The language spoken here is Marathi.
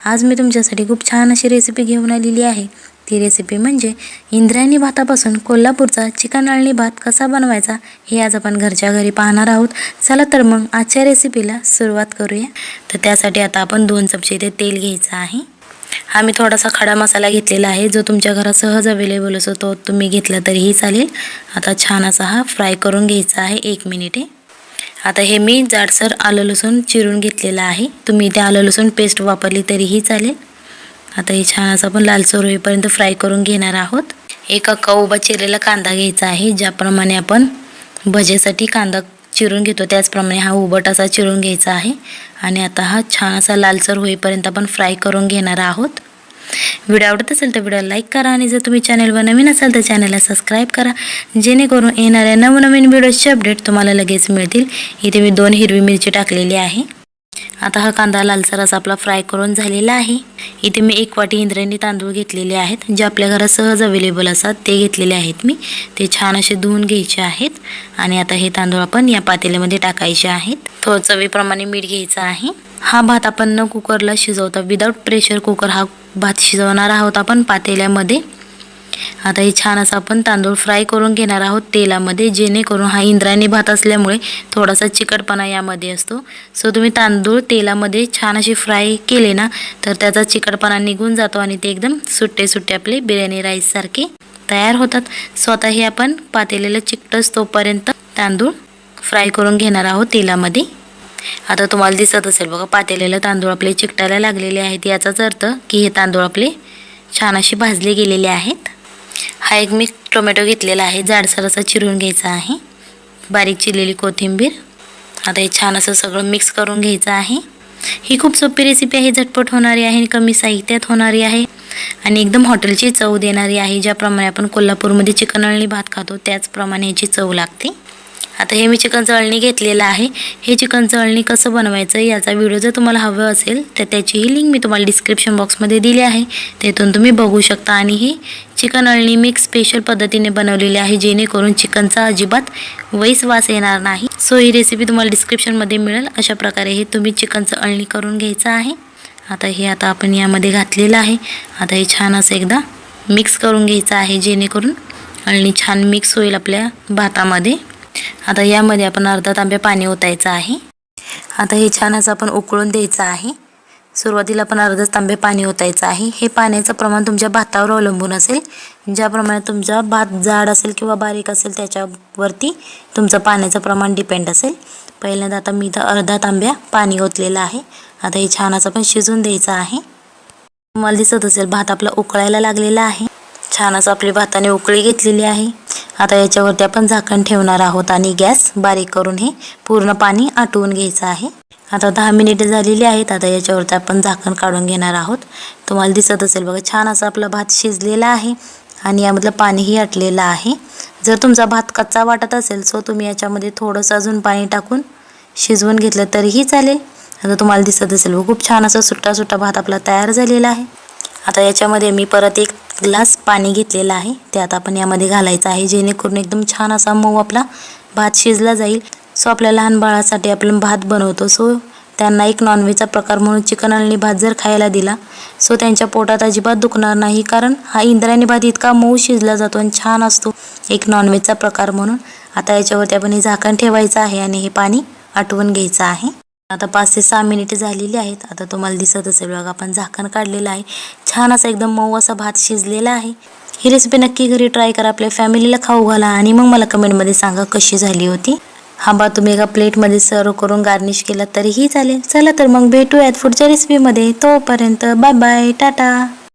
आज मी तुमच्यासाठी खूप छान अशी रेसिपी घेऊन आलेली आहे. ती रेसिपी म्हणजे इंद्रायणी भातापासून कोल्हापूरचा चिकन अळणी भात कसा बनवायचा हे आज आपण घरच्या घरी पाहणार आहोत. चला तर मग आजच्या रेसिपीला सुरुवात करूया. तर त्यासाठी आता आपण दोन चमचे इथे तेल घ्यायचं आहे. हा मी थोडासा खडा मसाला घेतलेला आहे जो तुमच्या घरात सहज अवेलेबल असतो तो तुम्ही घेतला तरीही चालेल. आता छान असा हा फ्राय करून घ्यायचा आहे एक मिनिटे आता हे मी जाडसर आलं लसूण चिरून घेतलेलं आहे. तुम्ही इथे आलं लसूण पेस्ट वापरली तरीही चालेल. आता हे छान असं आपण लालसर होईपर्यंत फ्राय करून घेणार आहोत. एका कवबा चिरलेला कांदा घ्यायचा आहे ज्याप्रमाणे आपण भजेसाठी कांदा चिरून घेतो त्याचप्रमाणे हा उबट असा चिरून घ्यायचा आहे. आणि आता हा छान असा लालसर होईपर्यंत आपण फ्राय करून घेणार आहोत. व्हिडिओ आवडत असेल तर व्हिडिओ लाईक करा आणि जर तुम्ही चॅनलवर नवीन असाल तर चॅनलला सबस्क्राईब करा. जेणेकरून येणाऱ्या नवनवीन व्हिडिओचे अपडेट तुम्हाला लगेच मिळतील. इथे मी दोन हिरवी मिरची टाकलेली आहे. आता हा कांदा लालसर असा आपला फ्राय करून झालेला आहे. इथे मी एक वाटी इंद्रायणी तांदूळ घेतलेले आहेत जे आपल्या घरात सहज अवेलेबल असतात ते घेतलेले आहेत मी. ते छान असे धुवून घ्यायचे आहेत आणि आता हे तांदूळ आपण या पातेल्यामध्ये टाकायचे आहेत. थोडं चवीप्रमाणे मीठ घ्यायचं आहे. हा भात आपण न कुकरला शिजवता विदाऊट प्रेशर कुकर हा भात शिजवणार आहोत आपण पातेल्यामध्ये. आता हे छान असं आपण तांदूळ फ्राय करून घेणार आहोत तेलामध्ये जेणेकरून हा इंद्रायणी भात असल्यामुळे थोडासा चिकटपणा यामध्ये असतो. सो तुम्ही तांदूळ तेलामध्ये छान असे फ्राय केले ना तर त्याचा चिकटपणा निघून जातो आणि ते एकदम सुट्टे सुट्टे आपले बिर्याणी राईससारखे तयार होतात. स्वतः हे आपण पातेलेलं चिकटच तोपर्यंत तांदूळ फ्राय करून घेणार आहोत तेलामध्ये. आता तुम्हाला दिसत असेल बघा पातेलेलं तांदूळ आपले चिकटायला लागलेले आहेत. याचाच अर्थ की हे तांदूळ आपले छान असे भाजले गेलेले आहेत. हा एक मी टोमॅटो घेतलेला आहे. जाडसर असा चिरून घ्यायचा आहे. बारीक चिरलेली कोथिंबीर. आता हे छान असं सगळं मिक्स करून घ्यायचं आहे. ही खूप सोपी रेसिपी आहे. झटपट होणारी आहे कमी साहित्यात होणारी आहे. आणि एकदम हॉटेलची चव देणारी आहे. ज्याप्रमाणे आपण कोल्हापूरमध्ये चिकन अळणी भात खातो त्याचप्रमाणे याची चव लागते. आता हे मी चिकन चळणी घेतलेलं आहे. हे चिकन चळणी कसं बनवायचं याचा व्हिडिओ जर तुम्हाला हवं असेल तर त्याचीही लिंक मी तुम्हाला डिस्क्रिप्शन बॉक्समध्ये दिली आहे. तेथून तुम्ही बघू शकता आणि ही चिकन अळणी मिक्स स्पेशल पद्धतीने बनवलेली आहे जेणेकरून चिकनचा अजिबात वैस वास येणार नाही. सो ही रेसिपी तुम्हाला डिस्क्रिप्शनमध्ये मिळेल. अशा प्रकारे हे तुम्ही चिकनचं अळणी करून घ्यायचं आहे. आता हे आता आपण यामध्ये घातलेलं आहे. आता हे छान असं एकदा मिक्स करून घ्यायचं आहे जेणेकरून अळणी छान मिक्स होईल आपल्या भातामध्ये. आता यामध्ये आपण अर्धा तांब्या पाणी ओतायचं आहे. आता हे छानच आपण उकळून द्यायचं आहे. सुरुवातीला आपण अर्धाच तांबे पाणी ओतायचं आहे. हे पाण्याचं प्रमाण तुमच्या भातावर अवलंबून असेल. ज्याप्रमाणे तुमचा भात जाड असेल किंवा बारीक असेल त्याच्यावरती तुमचं पाण्याचं प्रमाण डिपेंड असेल. पहिल्यांदा आता मी इथं अर्धा तांब्या पाणी ओतलेलं आहे. आता हे छानच आपण पण शिजून द्यायचं आहे. तुम्हाला दिसत असेल भात आपला उकळायला लागलेला आहे. छान असं आपली भाताने उकळी घेतलेली आहे. आता याच्यावरती आपण झाकण ठेवणार आहोत आणि गॅस बारीक करून हे पूर्ण पाणी आटवून घ्यायचं आहे. आता दहा मिनिटे झालेली आहेत. आता याच्यावरती आपण झाकण काढून घेणार आहोत. तुम्हाला दिसत असेल बघा छान असा आपला भात शिजलेला आहे आणि यामधलं पाणीही आटलेलं आहे. जर तुमचा भात कच्चा वाटत असेल सो तुम्ही याच्यामध्ये थोडंसं अजून पाणी टाकून शिजवून घेतलं तरीही चालेल. आता तुम्हाला दिसत असेल खूप छान असा सुट्टा सुट्टा भात आपला तयार झालेला आहे. आता याच्यामध्ये मी परत एक ग्लास पाणी घेतलेलं आहे. ते आता आपण यामध्ये घालायचं आहे. जेणेकरून एकदम छान असा मऊ आपला भात शिजला जाईल. सो आपल्या लहान बाळासाठी आपण भात बनवतो. सो त्यांना एक नॉनव्हेजचा प्रकार म्हणून चिकन आणि भात जर खायला दिला सो त्यांच्या पोटात अजिबात दुखणार नाही. कारण हा इंद्रायणी भात इतका मऊ शिजला जातो आणि छान असतो. एक नॉनव्हेजचा प्रकार म्हणून आता याच्यावरती आपण हे झाकण ठेवायचं आहे आणि हे पाणी आटवून घ्यायचं आहे. आता पाच ते सहा मिनिटे झालेली आहेत. आता तुम्हाला दिसत असेल बघा आपण झाकण काढलेलं आहे. छान असा एकदम मऊ असा भात शिजलेला आहे. ही रेसिपी नक्की घरी ट्राय करा आपल्या फॅमिलीला खाऊ घाला आणि मग मला कमेंटमध्ये सांगा कशी झाली होती. हा बा तुम्ही एका प्लेटमध्ये सर्व करून गार्निश केला तरीही चालेल. चला तर मग भेटूयात पुढच्या रेसिपीमध्ये तोपर्यंत बाय बाय टाटा.